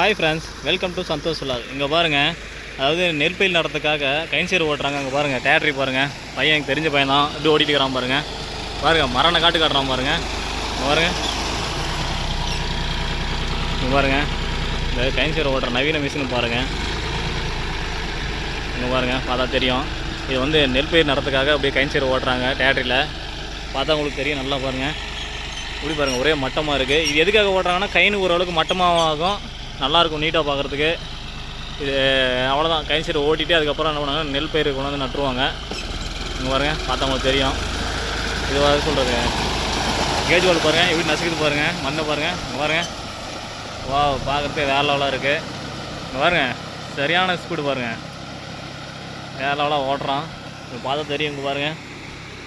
Hi friends welcome to Santhosh vlog இங்கே பாருங்கள் அதாவது நெற்பயில் நடத்துக்காக கைன்சீர் ஓட்டுறாங்க. அங்கே பாருங்கள் டேட்ரி பாருங்கள் பையன் எனக்கு தெரிஞ்ச பையன் தான். இப்படி ஓடிட்டுக்கிறான் பாருங்கள் பாருங்கள் மரண காட்டு காட்டுறான் பாருங்கள் பாருங்கள் இங்கே பாருங்கள் இந்த கைன்சீர் ஓட்டுற நவீன மிஷின் பாருங்கள் இங்கே பாருங்கள் பார்த்தா தெரியும். இது வந்து நெற்பயிர் நடத்துக்காக அப்படியே கைன்சீர் ஓட்டுறாங்க டேட்ரியில் பார்த்தா உங்களுக்கு தெரியும் நல்லா பாருங்கள் இப்படி பாருங்கள் ஒரே மட்டமாக இருக்குது இது எதுக்காக ஓட்டுறாங்கன்னா கைனு ஓரளவுக்கு மட்டமாக ஆகும் நல்லாயிருக்கும் நீட்டாக பார்க்குறதுக்கு. இது அவ்வளோதான் கை சைடு ஓட்டிட்டு அதுக்கப்புறம் என்ன பண்ணுவாங்க நெல் பயிர் கொண்டு வந்து நட்டுருவாங்க. இங்கே பாருங்கள் பார்த்தவங்களுக்கு தெரியும். இது வந்து சொல்கிறது கேஜ் வால் பாருங்கள் எப்படி நசுக்குது பாருங்கள் மண்ணை பாருங்கள் இங்கே பாருங்கள் வா பார்க்குறதுக்கு வேற லெவலாக இருக்குது இங்கே பாருங்கள் சரியான ஸ்பீடு பாருங்கள் வேற லெவலாக ஓட்டுறான். இது பார்த்தா தெரியும் இங்கே பாருங்கள்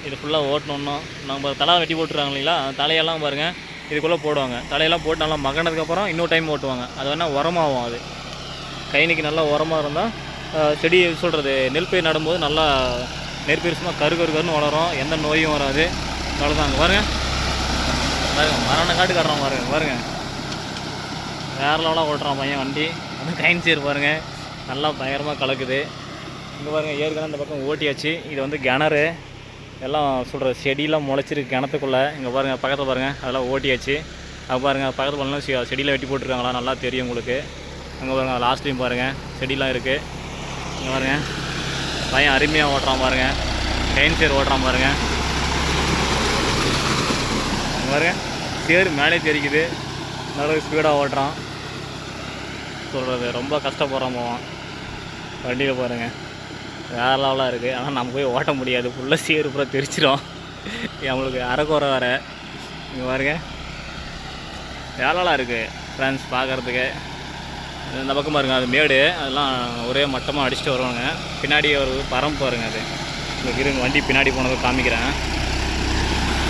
இது ஃபுல்லாக ஓட்டணுன்னா நம்ம தலை வெட்டி போட்டுருக்காங்க இல்லைங்களா தலையெல்லாம் பாருங்கள் இதுக்குள்ளே போடுவாங்க. தலையெல்லாம் போட்டு நல்லா மகனதுக்கப்புறம் இன்னொரு டைம் ஓட்டுவாங்க. அது வேணால் உரமாகும் அது. கைனிக்கு நல்லா உரமாக இருந்தால் செடி சொல்கிறது நெல் பயிர் நடும்போது நல்லா நெற்பயிர் சும்மா கரு கரு கருன்னு வளரும். எந்த நோயும் வராது. அவ்வளோதாங்க பாருங்க. பாருங்க. மரண காட்டு காட்டுறான் பாருங்க. பாருங்க. வேற லெவலாக ஓட்டுறான் பையன் வண்டி. அதுவும் கைன் சேர் பாருங்க. நல்லா பயங்கரமாக கலக்குது. இங்கே பாருங்க ஏற்கனவே அந்த பக்கம் ஓட்டியாச்சு. இது வந்து கிணறு. எல்லாம் சொல்கிற செடியெல்லாம் முளைச்சிருக்கு கிணத்துக்குள்ளே. இங்கே பாருங்கள் பக்கத்தில் பாருங்கள் அதெல்லாம் ஓட்டியாச்சு. அது பாருங்கள் பக்கத்தில் பண்ணலாம் செடியில் வெட்டி போட்டுருக்காங்களா? நல்லா தெரியும் உங்களுக்கு. அங்கே பாருங்கள் லாஸ்ட்லேயும் பாருங்கள் செடிலாம் இருக்குது இங்கே பாருங்கள் பையன் அருமையாக ஓட்டுறான் பாருங்கள் டைன் சேர் ஓட்டுறான் பாருங்கள் இங்கே பாருங்கள் சேர் மேலே தெரிக்குது நல்ல ஸ்பீடாக ஓட்டுறான். சொல்கிறது ரொம்ப கஷ்டப்படுறான் போவான் வண்டியில் பாருங்கள் வேற லெவலாக இருக்குது ஆனால் நம்ம போய் ஓட்ட முடியாது. ஃபுல்லாக சேரு பூரா தெரிச்சிடும் நம்மளுக்கு அரைக்குறை வேறு. இங்கே பாருங்க. வேற இருக்குது ஃப்ரெண்ட்ஸ் பார்க்குறதுக்கு இந்த பக்கம் பாருங்கள் அது மேடு. அதெல்லாம் ஒரே மட்டமாக அடிச்சுட்டு வருவாங்க. பின்னாடி ஒரு பரம் பாருங்க அது. உங்களுக்கு இருங்க வண்டி பின்னாடி போனதை காமிக்கிறேன்.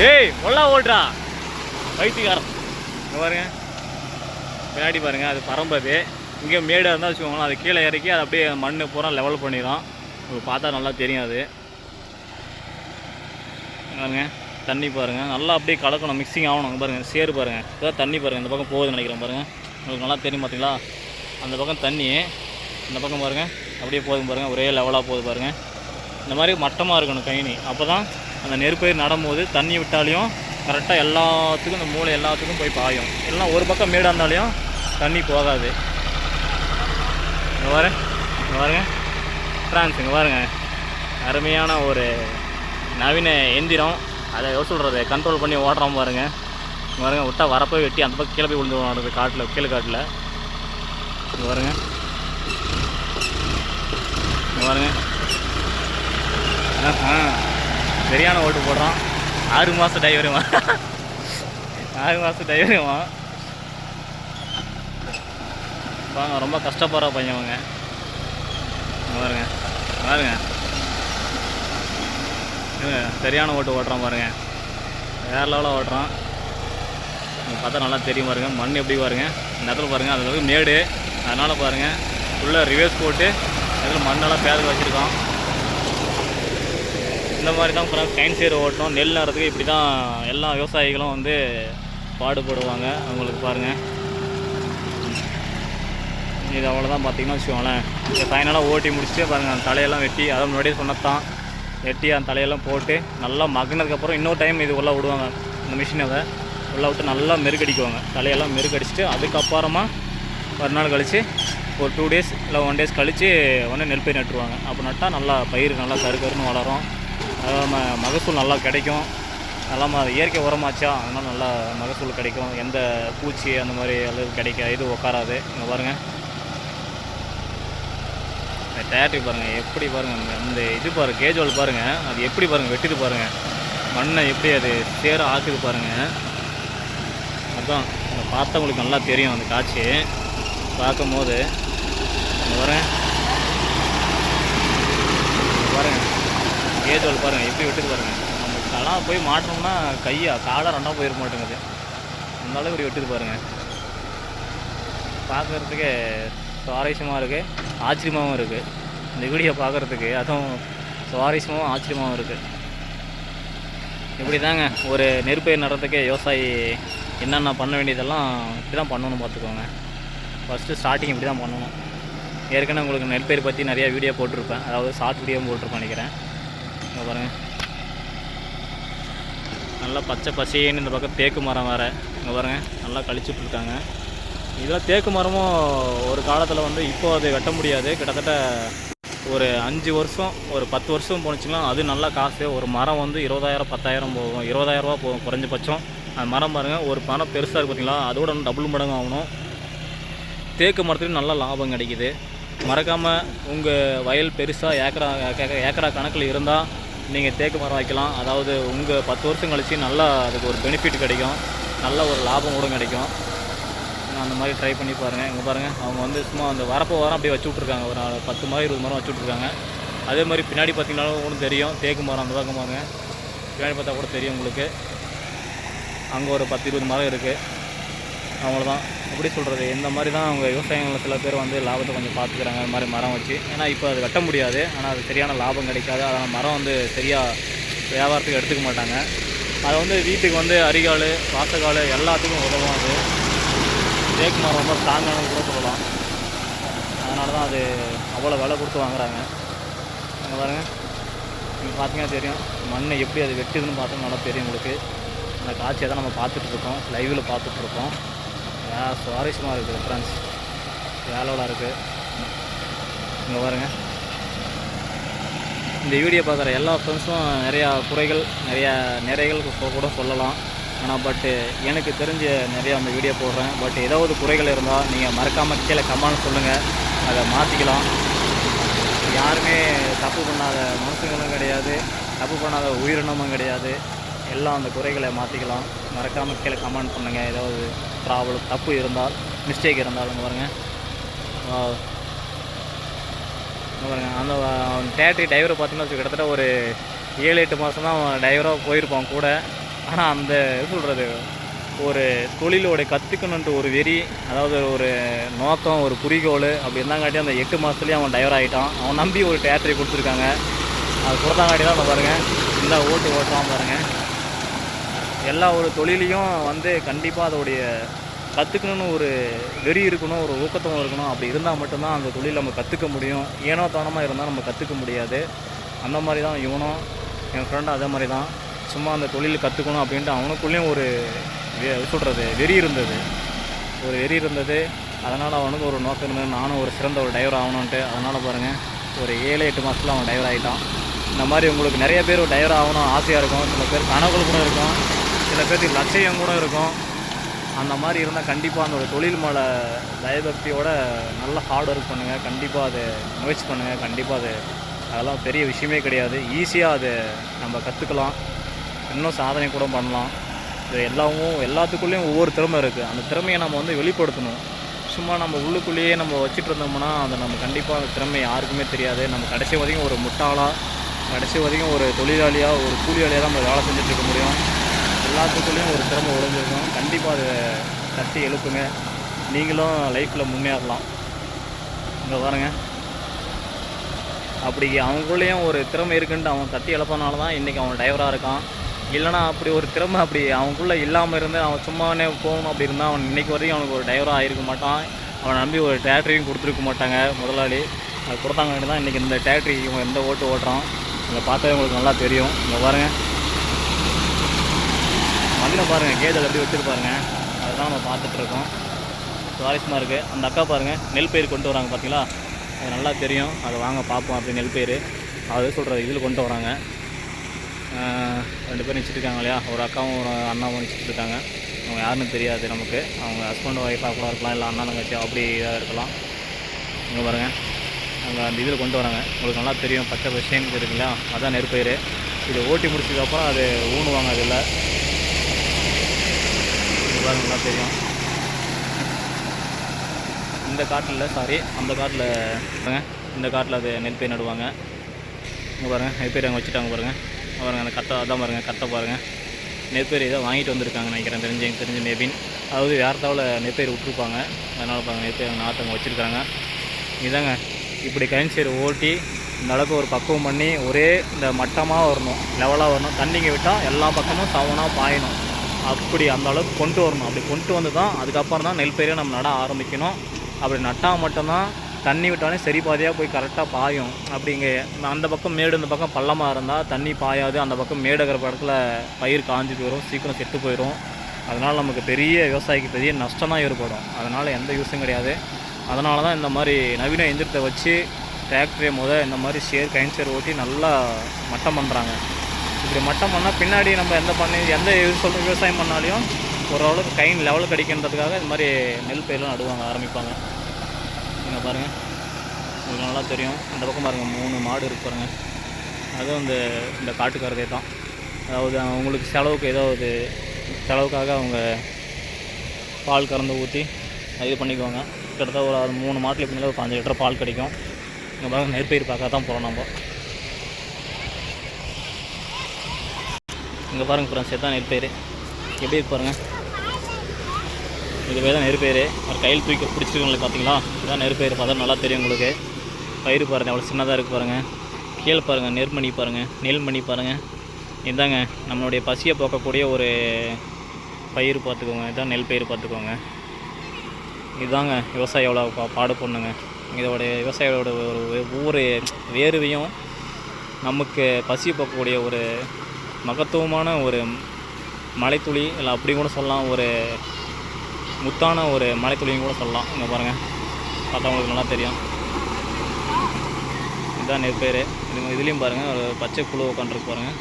ஏய் ஒல்லா ஓட்டுறா வைத்தியக்காரன் இங்கே பாருங்க. பின்னாடி பாருங்கள் அது பரம்பு அது. இங்கே மேடாக இருந்தால் வச்சுக்கோங்களேன். அது கீழே இறக்கி அது அப்படியே மண் பூரா லெவல் பண்ணிடும் உங்களுக்கு பார்த்தா நல்லா தெரியும் அது பாருங்க தண்ணி பாருங்கள் நல்லா அப்படியே கலக்கணும் மிக்சிங் ஆகணும். அங்கே பாருங்கள் சேரு பாருங்கள் இப்போ தண்ணி பாருங்கள் இந்த பக்கம் போகுதுன்னு நினைக்கிறேன் பாருங்கள் உங்களுக்கு நல்லா தெரியும் பார்த்தீங்களா? அந்த பக்கம் தண்ணி இந்த பக்கம் பாருங்கள் அப்படியே போதும் பாருங்கள் ஒரே லெவலாக போகுது பாருங்கள் இந்த மாதிரி மட்டமாக இருக்கணும் கைனி அப்போ தான் அந்த நெருப்பயிர் நடும்போது தண்ணி விட்டாலையும் கரெக்டாக எல்லாத்துக்கும் இந்த மூளை எல்லாத்துக்கும் போய் பாயும். எல்லாம் ஒரு பக்கம் மேடாக இருந்தாலையும் தண்ணி போகாது. இந்த பாரு இந்த பாருங்க. ஃப்ரான்ஸ் இங்கே பாருங்க. அருமையான ஒரு நவீன எந்திரம். அதை எவ்வளோ சொல்கிறது கண்ட்ரோல் பண்ணி ஓடுறோம் பாருங்கள் இங்கே விட்டா வரப்போ வெட்டி அந்த பக்கம் கீழே போய் விழுந்து ஓடுறது காட்டில் கீழே காட்டில். இங்கே பாருங்க. இங்கே பாருங்க. சரியான ஓட்டு போடுறான். ஆறு மாதம் டிரைவருமா ஆறு மாதம் டிரைவருமா வாங்க ரொம்ப கஷ்டப்படுற பையன் அவங்க பாருங்கள் பாருங்க. சரியான ஓட்டு ஓட்டுறான் பாருங்க. வேற லெவலாக ஓட்டுறான். பார்த்தா நல்லா தெரியும் பாருங்க. மண் எப்படி பாருங்க. இந்த இடத்துல பாருங்க அது வந்து மேடு. அதனால் பாருங்க ஃபுல்லாக ரிவர்ஸ் போட்டு அதில் மண்ணெல்லாம் பேத வச்சுருக்கோம் இந்த மாதிரி தான் அப்புறம் கைன் சேர் ஓட்டணும். நெல் நடுறதுக்கு இப்படி தான் எல்லா விவசாயிகளும் வந்து பாடுபடுவாங்க. அவங்களுக்கு பாருங்கள் இது அவ்வளோதான் பார்த்தீங்கன்னா வச்சுக்கோங்களேன். இங்கே ஃபைனலாக ஓட்டி முடிச்சுட்டு பாருங்கள் அந்த தலையெல்லாம் வெட்டி அதை முன்னாடியே சொன்னதான் வெட்டி அந்த தலையெல்லாம் போட்டு நல்லா மகினதுக்கப்புறம் இன்னொரு டைம் இது உள்ளே விடுவாங்க. இந்த மிஷினை அதை உள்ளே விட்டு நல்லா மெருகடிக்குவாங்க. தலையெல்லாம் மெருகடிச்சிட்டு அதுக்கப்புறமா ஒரு நாள் கழித்து ஒரு டூ டேஸ் இல்லை ஒன் டேஸ் கழித்து ஒன்று நெல் பயிர் நட்டுருவாங்க. அப்போ நட்டால் நல்லா பயிர் நல்லா கருக்கருன்னு வளரும். அது மகசூல் நல்லா கிடைக்கும். நல்லா இயற்கை உரமாச்சா? அதனால் நல்லா மகசூல் கிடைக்கும். எந்த பூச்சி அந்த மாதிரி அளவு கிடைக்க இது உட்காராது இங்கே பாருங்கள் இந்த பாருங்கள் எப்படி பாருங்கள் அந்த இது பாருங்கள் கேஜுவல் பாருங்கள் அது எப்படி பாருங்கள் வெட்டுது பாருங்கள் மண்ணை எப்படி அது சேர ஆக்குது பாருங்கள் அதான் அதை பார்த்தவங்களுக்கு நல்லா தெரியும் அந்த காட்சி. பார்க்கும்போது போது வரேன் இங்க பாருங்க. கேஜுவல் பாருங்கள் எப்படி வெட்டுது பாருங்கள் நம்ம தலாக போய் மாட்டோம்னா கையா காலாக ரெண்டாக போயிட மாட்டேங்குது. அந்தளவு இப்படி வெட்டுது பாருங்கள் பார்க்குறதுக்கே சுவாரஸ்யமாக இருக்குது ஆச்சரியமாகவும் இருக்குது இந்த வீடியோ பார்க்குறதுக்கு அதுவும் சுவாரஸ்யமாகவும் ஆச்சரியமாகவும் இருக்குது இப்படி தாங்க ஒரு நெற்பயிர் நடுறதுக்கு விவசாயி என்னென்ன பண்ண வேண்டியதெல்லாம் இப்படி தான் பண்ணணும் பார்த்துக்கோங்க. ஃபஸ்ட்டு ஸ்டார்டிங் இப்படி தான் பண்ணணும். ஏற்கனவே உங்களுக்கு நெற்பயிர் பற்றி நிறையா வீடியோ போட்டிருப்பேன். அதாவது ஷார்ட் வீடியோ போட்டிருப்பேன் நினைக்கிறேன். இங்கே பாருங்கள் நல்லா பச்சை பசேன்னு இந்த பக்கம் தேக்கு மரம் வேறு. இங்கே பாருங்கள் நல்லா கழிச்சுட்ருக்காங்க இதெல்லாம் தேக்கு மரமும் ஒரு காலத்தில் வந்து இப்போ அது வெட்ட முடியாது. கிட்டத்தட்ட ஒரு அஞ்சு வருஷம் ஒரு பத்து வருஷம் போணுச்சுன்னா அது நல்லா காசு. ஒரு மரம் வந்து இருபதாயிரம் பத்தாயிரம் போகும். இருபதாயிரரூபா போகும் குறைஞ்சபட்சம். அந்த மரம் பாருங்கள் ஒரு மரம் பெருசாக இருக்கு பார்த்தீங்களா? அதோட இன்னும் டபுள் மடங்கு ஆகணும். தேக்கு மரத்துலையும் நல்ல லாபம் கிடைக்குது. மறக்காமல் உங்கள் வயல் பெருசாக ஏக்கரா ஏக்கரா- ஏக்கரா கணக்கில் இருந்தால் நீங்கள் தேக்கு மரம் வைக்கலாம். அதாவது உங்கள் பத்து வருஷம் கழிச்சு நல்லா அதுக்கு ஒரு பெனிஃபிட் கிடைக்கும். நல்ல ஒரு லாபம் கூட கிடைக்கும். அந்த மாதிரி ட்ரை பண்ணி பாருங்கள் இங்கே பாருங்கள் அவங்க வந்து சும்மா அந்த வரப்போ வாரம் அப்படியே வச்சு விட்ருக்காங்க ஒரு நாலு- பத்து மரம் இருபது மரம் வச்சு விட்ருக்காங்க அதே மாதிரி பின்னாடி பார்த்தீங்கன்னாலும் ஒன்றும் தெரியும். தேக்கு மரம் அந்த பக்கம் பாருங்கள் பின்னாடி பார்த்தா கூட தெரியும் உங்களுக்கு. அங்கே ஒரு பத்து இருபது மரம் இருக்குது அவ்வளோதான் எப்படி சொல்கிறது இந்த மாதிரி தான் அவங்க விவசாயிகள் சில பேர் வந்து லாபத்தை கொஞ்சம் பார்த்துக்கிறாங்க. அது மாதிரி மரம் வச்சு. ஏன்னா இப்போ அது வெட்ட முடியாது. ஆனால் அது சரியான லாபம் கிடைக்காது. அதனால் மரம் வந்து சரியாக வியாபாரத்துக்கு எடுத்துக்க மாட்டாங்க. அதை வந்து வீட்டுக்கு வந்து அரிகால் வாசக்கால் எல்லாத்துக்கும் உதவும் அது. தேக்கு மரம் ரொம்ப ஸ்ட்ராங்கானது கூட சொல்லலாம். அதனால தான் அது அவ்வளோ விலை கொடுத்து வாங்குறாங்க. அங்கே பாருங்கள் நீங்கள் பார்த்தீங்கன்னா தெரியும். மண்ணை எப்படி அது வெட்டுதுன்னு பார்த்தா நல்லா தெரியும் உங்களுக்கு. அந்த காட்சியை தான் நம்ம பார்த்துட்ருக்கோம் லைவில் பார்த்துட்ருக்கோம் வே சுவாரஸ்யமாக இருக்குது ஃப்ரெண்ட்ஸ் வேலோட இருக்குது இங்கே பாருங்க. இந்த வீடியோ பார்க்குற எல்லா ஃப்ரெண்ட்ஸும் நிறையா குறைகள் நிறையா நிறைகள் கூட சொல்லலாம். ஆனால் பட்டு எனக்கு தெரிஞ்ச நிறையா அந்த வீடியோ போடுறேன். பட் ஏதாவது குறைகள் இருந்தால் நீங்கள் மறக்காமல் கீழே கமெண்ட் சொல்லுங்கள் அதை மாற்றிக்கலாம் யாருமே தப்பு பண்ணாத மனுஷங்களும் கிடையாது. தப்பு பண்ணாத உயிரினமும் கிடையாது. எல்லாம் அந்த குறைகளை மாற்றிக்கலாம் மறக்காமல் கீழே கமெண்ட் பண்ணுங்கள் ஏதாவது ப்ராப்ளம் தப்பு இருந்தால் மிஸ்டேக் இருந்தாலும் பாருங்கள் பாருங்கள் பாருங்க. அந்த தேட்டரி டிரைவரை பார்த்தீங்கன்னா வச்சு கிட்டத்தட்ட ஒரு ஏழு எட்டு மாதம் தான் அவன் டிரைவராக போயிருப்பான் கூட. ஆனால் அந்த சொல்கிறது ஒரு தொழிலோட கற்றுக்கணுன்ட்டு ஒரு வெறி அதாவது ஒரு நோக்கம் ஒரு குறிக்கோள் அப்படி இருந்தாங்காட்டி அந்த எட்டு மாதத்துலேயே அவன் டிரைவர் ஆகிட்டான் அவன் நம்பி ஒரு டேட்டரி கொடுத்துருக்காங்க. அது கொடுத்தாங்காட்டி தான் பாருங்கள் இந்த ஓட்டு ஓட்டுவான் பாருங்கள் எல்லா ஒரு தொழிலையும் வந்து கண்டிப்பாக அதோடைய கற்றுக்கணும்னு ஒரு வெறி இருக்கணும் ஒரு ஊக்கத்தம் இருக்கணும். அப்படி இருந்தால் மட்டும்தான் அந்த தொழில் நம்ம கற்றுக்க முடியும். ஏனோ தானமாக இருந்தால் நம்ம கற்றுக்க முடியாது. அந்த மாதிரி தான் இவனும் என் ஃப்ரெண்டும் அதே மாதிரி தான் சும்மா அந்த தொழில் கற்றுக்கணும் அப்படின்ட்டு அவனுக்குள்ளேயும் ஒரு சொல்கிறது வெறி இருந்தது. ஒரு வெறி இருந்தது. அதனால் அவனுக்கு ஒரு நோக்கம் இருந்தது. நானும் ஒரு சிறந்த ஒரு டிரைவர் ஆகணுன்ட்டு அதனால் பாருங்கள் ஒரு ஏழு எட்டு மாதத்தில் அவன் டிரைவர் ஆகிட்டான் இந்த மாதிரி உங்களுக்கு நிறைய பேர் டிரைவர் ஆகணும் ஆசையாக இருக்கும். சில பேர் கனவுகள் கூட இருக்கும். சில பேருக்கு லட்சியம் கூட இருக்கும். அந்த மாதிரி இருந்தால் கண்டிப்பாக அந்த ஒரு தொழில் மேலே தயபக்தியோட நல்ல ஹார்ட் ஒர்க் பண்ணுங்கள் கண்டிப்பாக அது முயற்சி பண்ணுங்கள் கண்டிப்பாக அது அதெல்லாம் பெரிய விஷயமே கிடையாது. ஈஸியாக அது நம்ம கற்றுக்கலாம் இன்னும் சாதனை கூட பண்ணலாம். இது எல்லாமும் எல்லாத்துக்குள்ளேயும் ஒவ்வொரு திறமை இருக்குது அந்த திறமையை நம்ம வந்து வெளிப்படுத்தணும். சும்மா நம்ம உள்ளுக்குள்ளேயே நம்ம வச்சுட்டு இருந்தோம்னா அந்த நம்ம கண்டிப்பாக அந்த திறமை யாருக்குமே தெரியாது. நம்ம கடைசி வரைக்கும் ஒரு முட்டாளாக கடைசி வரைக்கும் ஒரு தொழிலாளியாக ஒரு கூலியாளியாக தான் நம்ம வேலை செஞ்சுட்ருக்க முடியும். எல்லாத்துக்குள்ளேயும் ஒரு திறமை உடஞ்சிருக்கும் கண்டிப்பாக அதை தட்டி எழுப்புங்க. நீங்களும் லைஃப்பில் முன்னேறலாம். இங்கே பாருங்க. அப்படி அவங்களுக்குள்ளேயும் ஒரு திறமை இருக்குன்ட்டு அவன் தட்டி இழப்பனால தான் இன்றைக்கி அவன் டிரைவராக இருக்கான். இல்லைனா அப்படி ஒரு திறமை அப்படி அவனுக்குள்ளே இல்லாமல் இருந்து அவன் சும்மானே போகணும் அப்படி இருந்தால் அவன் இன்றைக்கி வரைக்கும் அவனுக்கு ஒரு டிரைவராக ஆகிருக்க மாட்டான். அவனை நம்பி ஒரு டேக்டரியும் கொடுத்துருக்க மாட்டாங்க முதலாளி. அது கொடுத்தாங்க தான் இன்றைக்கி இந்த டேக்டரி இவன் எந்த ஓட்டு ஓட்டுறான்? இங்கே பார்த்தாவே உங்களுக்கு நல்லா தெரியும். இங்கே பாருங்கள் மதியம் பாருங்கள் கேஜில் எப்படி வச்சுருப்பாருங்க. அதுதான் நம்ம பார்த்துட்ருக்கோம் சுவாரஸ்யமாக இருக்குது அந்த அக்கா பாருங்கள் நெல் பயிர் கொண்டு வராங்க பார்த்தீங்களா அது நல்லா தெரியும். அதை வாங்க பார்ப்போம் அப்படி நெல் பயிர். அது சொல்கிறது இதில் கொண்டு வராங்க. ரெண்டு பேரும் நிச்சிட்ருக்காங்க இல்லையா? ஒரு அக்காவும் ஒரு அண்ணாவும் நிச்சிட்டுருக்காங்க அவங்க யாருன்னு தெரியாது நமக்கு. அவங்க ஹஸ்பண்ட் ஒய்ஃபாக கூட இருக்கலாம் இல்லை அண்ணா தங்கச்சி அப்படி இதாக இருக்கலாம். இங்கே பாருங்கள் அவங்க அந்த இதில் கொண்டு வராங்க. உங்களுக்கு நல்லா தெரியும் பச்சை பசேன்னு இருக்குங்களா அதான் நெற்பயிர். இது ஓட்டி முடிச்சதுக்கப்புறம் அது ஊனுவாங்க அதில். பாருங்க நல்லா தெரியும். இந்த காட்டில் சாரி அந்த காட்டில் இந்த காட்டில் அது நெல் பயிர் நடுவாங்க. இங்கே பாருங்கள் நெற்பயிர் அங்கே வச்சுட்டாங்க பாருங்கள் பாருங்கள் அந்த கத்தை அதான் பாருங்கள் கத்தை பாருங்கள் நெற்பயிர் இதை வாங்கிட்டு வந்திருக்காங்க நினைக்கிறேன் தெரிஞ்சு எனக்கு தெரிஞ்ச மேபின் அதாவது வேறு தவிர நெற்பயிர் விட்ருப்பாங்க அதனால் பாருங்கள் நெற்பயிர் நாற்றவங்க வச்சுருக்காங்க. இதாங்க இப்படி கயன்சீர் ஓட்டி இந்த அளவுக்கு ஒரு பக்குவம் பண்ணி ஒரே இந்த மட்டமாக வரணும் லெவலாக வரணும். தண்ணிங்க விட்டால் எல்லா பக்கமும் சவனாக பாயணும். அப்படி அந்த அளவுக்கு கொண்டு வரணும். அப்படி கொண்டு வந்து தான் அதுக்கப்புறம் தான் நெல் பயிரை நம்ம நட ஆரம்பிக்கணும். அப்படி நட்டால் மட்டும்தான் தண்ணி விட்டாலே சரி பாதியாக போய் கரெக்டாக பாயும். அப்படிங்க அந்த பக்கம் மேடு இந்த பக்கம் பள்ளமாக இருந்தால் தண்ணி பாயாது அந்த பக்கம் மேடுகிற படத்தில் பயிர் காஞ்சி போயிடும் சீக்கிரம் செத்து போயிடும் அதனால் நமக்கு பெரிய விவசாயிக்கு பெரிய நஷ்டம் தான் ஏற்படும். அதனால் எந்த யூஸும் கிடையாது. அதனால தான் இந்த மாதிரி நவீன எந்திரத்தை வச்சு டிராக்டரை முத இந்த மாதிரி சேர் கைன் சேர் ஓட்டி நல்லா மட்டம் பண்ணுறாங்க இப்படி மட்டம் பண்ணால் பின்னாடி நம்ம எந்த பண்ணி எந்த இது சொல்கிற விவசாயம் பண்ணாலையும் ஓரளவுக்கு கைன் லெவலுக்கு கிடைக்கின்றதுக்காக இந்த மாதிரி நெல் பயிரெலாம் நடுவாங்க ஆரம்பிப்பாங்க. இங்கே பாருங்கள் உங்களுக்கு நல்லா தெரியும். அந்த பக்கம் பாருங்கள் மூணு மாடு இருக்கு பாருங்கள் அதுவும் இந்த இந்த காட்டுக்காரதே தான். அதாவது அவங்களுக்கு செலவுக்கு ஏதாவது செலவுக்காக அவங்க பால் கறந்து ஊற்றி இது பண்ணிக்குவாங்க. கிட்டத்தட்ட ஒரு ஆறு மூணு மாட்டில் எப்படினாலும் ஒரு பாஞ்சு லிட்டர் பால் கிடைக்கும். இங்கே பாருங்க நெற்பயிர் பார்க்க தான் போகிறோம் நம்ம. இங்கே பாருங்க ஃப்ரெண்ட்ஸ் இதுதான் நெற்பயிர் எப்படி பாருங்கள் இது தான் நெற்பயிர் ஒரு கையில் தூக்கி பிடிச்சிருக்கோங்களே பார்த்தீங்களா? இதுதான் நெருப்பயிர் பார்த்தா நல்லா தெரியும் உங்களுக்கு. பயிர் பாருங்கள் அவ்வளோ சின்னதாக இருக்குது பாருங்கள் கீழே பாருங்கள் நெருமணி பாருங்கள் நெல்மணி பாருங்கள் இதுதாங்க நம்மளுடைய பசியை போக்கக்கூடிய ஒரு பயிர் பார்த்துக்கோங்க. இதுதான் நெல் பயிர் பார்த்துக்கோங்க. இதுதாங்க விவசாயம் எவ்வளோ பா பாடு பொண்ணுங்க. இதோடைய விவசாயியோட ஒரு ஒவ்வொரு வேர்வையும் நமக்கு பசியை போக்கக்கூடிய ஒரு மகத்துவமான ஒரு மலைத்துளி இல்லை அப்படி கூட சொல்லலாம் ஒரு முத்தான ஒரு மலைத்துளியும் கூட சொல்லலாம். இங்கே பாருங்கள் பார்த்தா உங்களுக்கு நல்லா தெரியும். இதுதான் நெற்பயிர் இது இதுலேயும் பாருங்கள் ஒரு பச்சை புழு உட்காந்துருக்கு பாருங்கள்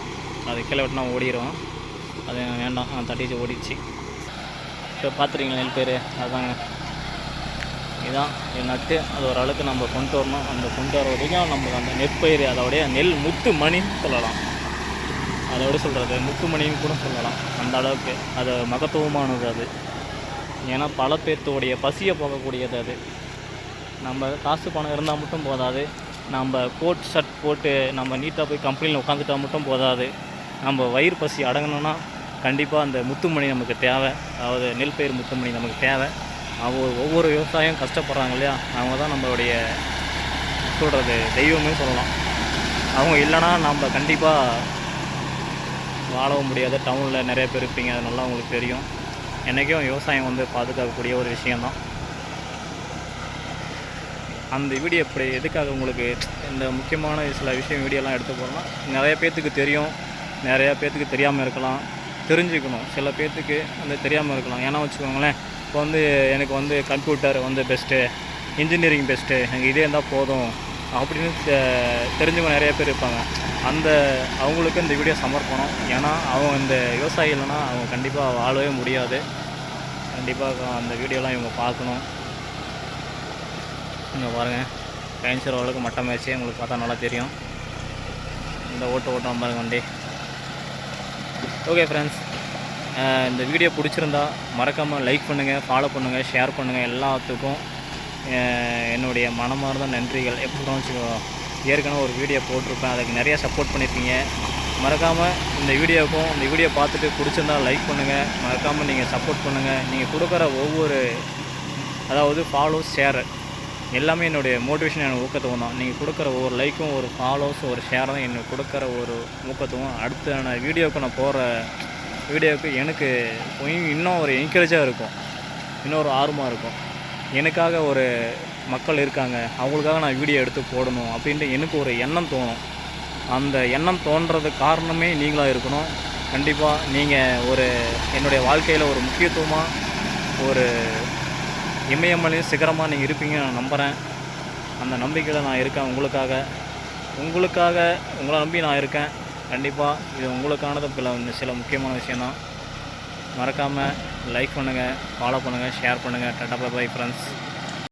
அது கீழே விட்டுனா ஓடிடுவோம் அது வேண்டாம். தட்டிச்சு ஓடிச்சு இப்போ பார்த்துருக்கீங்களா நெல் பயிர் அதுதாங்க இதுதான் இது நட்டு. அது ஓரளவுக்கு நம்ம கொண்டு வரணும். அந்த கொண்டு வர வரைக்கும் நமக்கு அந்த நெற்பயிர் அதோடைய நெல் முத்து மணின்னு சொல்லலாம். அதோட சொல்கிறது முத்து மணின்னு கூட சொல்லலாம். அந்த அளவுக்கு. அது மகத்துவமானது அது. ஏன்னா பல பேர்த்தோடைய பசியை போகக்கூடியது அது. நம்ம காசு பணம் இருந்தால் மட்டும் போதாது. நம்ம கோட் ஷர்ட் போட்டு நம்ம நீட்டாக போய் கம்பெனியில் உட்காந்துட்டா மட்டும் போதாது. நம்ம வயிறு பசி அடங்கணும்னா கண்டிப்பாக அந்த முத்துமணி நமக்கு தேவை. அதாவது நெல் பயிர் முத்துமணி நமக்கு தேவை. அவங்க ஒவ்வொரு விவசாயம் கஷ்டப்படுறாங்க இல்லையா? அவங்க தான் நம்மளுடைய சொல்கிறது தெய்வமே சொல்லலாம். அவங்க இல்லைன்னா நம்ம கண்டிப்பாக வாழவும் முடியாது. டவுனில் நிறைய பேர் இருப்பீங்க. அது நல்லா உங்களுக்கு தெரியும். என்றைக்கும் விவசாயம் வந்து பாதுகாக்கக்கூடிய ஒரு விஷயந்தான் அந்த வீடியோ இப்படி எதுக்காக உங்களுக்கு இந்த முக்கியமான சில விஷயம் வீடியோலாம் எடுத்து போகிறோம்னா நிறைய பேர்த்துக்கு தெரியும் நிறையா பேர்த்துக்கு தெரியாமல் இருக்கலாம் தெரிஞ்சுக்கணும். சில பேர்த்துக்கு வந்து தெரியாமல் இருக்கலாம். ஏன்னா வச்சுக்கோங்களேன் இப்போ வந்து எனக்கு வந்து கம்ப்யூட்டர் வந்து பெஸ்ட்டு இன்ஜினியரிங் பெஸ்ட்டு எனக்கு இதே இருந்தால் போதும். அப்படின்னு தெ- தெரிஞ்சவங்க நிறைய பேர் இருப்பாங்க. அந்த அவங்களுக்கு இந்த வீடியோ சமர்ப்பணம். ஏன்னா அவங்க இந்த விவசாயி இல்லைன்னா அவங்க கண்டிப்பாக வாழவே முடியாது. கண்டிப்பாக அந்த வீடியோலாம் இவங்க பார்க்கணும். இங்கே பாருங்கள் கேன்சர் அளவுக்கு மட்டம் வச்சு உங்களுக்கு பார்த்தா நல்லா தெரியும். இந்த ஓட்டு ஓட்டம் பாருங்க வண்டி. ஓகே ஃப்ரெண்ட்ஸ் இந்த வீடியோ பிடிச்சிருந்தா மறக்காமல் லைக் பண்ணுங்கள் ஃபாலோ பண்ணுங்கள் ஷேர் பண்ணுங்கள் எல்லாத்துக்கும். என்னுடைய மனமார்ந்த நன்றிகள். எப்படி வச்சுக்கோ ஏற்கனவே ஒரு வீடியோ போட்டிருப்பேன். அதுக்கு நிறைய சப்போர்ட் பண்ணியிருக்கீங்க. மறக்காமல் இந்த வீடியோவுக்கும் இந்த வீடியோ பார்த்துட்டு பிடிச்சிருந்தா லைக் பண்ணுங்கள் மறக்காமல் நீங்கள் சப்போர்ட் பண்ணுங்கள் நீங்கள் கொடுக்குற ஒவ்வொரு அதாவது ஃபாலோ ஷேர் எல்லாமே என்னுடைய மோட்டிவேஷன் எனக்கு ஊக்கத்துவம் தான். நீங்கள் கொடுக்குற ஒவ்வொரு லைக்கும் ஒரு ஃபாலோஸ் ஒரு ஷேர் தான் எனக்கு கொடுக்குற ஒரு ஊக்கத்துவம் அடுத்த நான் வீடியோவுக்கு நான் போகிற வீடியோவுக்கு எனக்கு இன்னும் ஒரு என்கரேஜாக இருக்கும். இன்னும் ஒரு ஆர்வமாக இருக்கும். எனக்காக ஒரு மக்கள் இருக்காங்க. அவங்களுக்காக நான் வீடியோ எடுத்து போடணும் அப்படின்ட்டு எனக்கு ஒரு எண்ணம் தோணும். அந்த எண்ணம் தோன்றதுக்கு காரணமே நீங்களாக இருக்கணும். கண்டிப்பாக நீங்கள் ஒரு என்னுடைய வாழ்க்கையில் ஒரு முக்கியத்துவமாக ஒரு இமயமலையும் சிகரமாக நீங்கள் இருப்பீங்கன்னு நான் நம்புகிறேன் அந்த நம்பிக்கையில் நான் இருக்கேன் உங்களுக்காக. உங்களுக்காக உங்களை நம்பி நான் இருக்கேன். கண்டிப்பாக இது உங்களுக்கானது சில முக்கியமான விஷயந்தான் மறக்காமல் லைக் பண்ணுங்கள் ஃபாலோ பண்ணுங்கள் ஷேர் பண்ணுங்கள் டாட்டா பை ஃப்ரெண்ட்ஸ்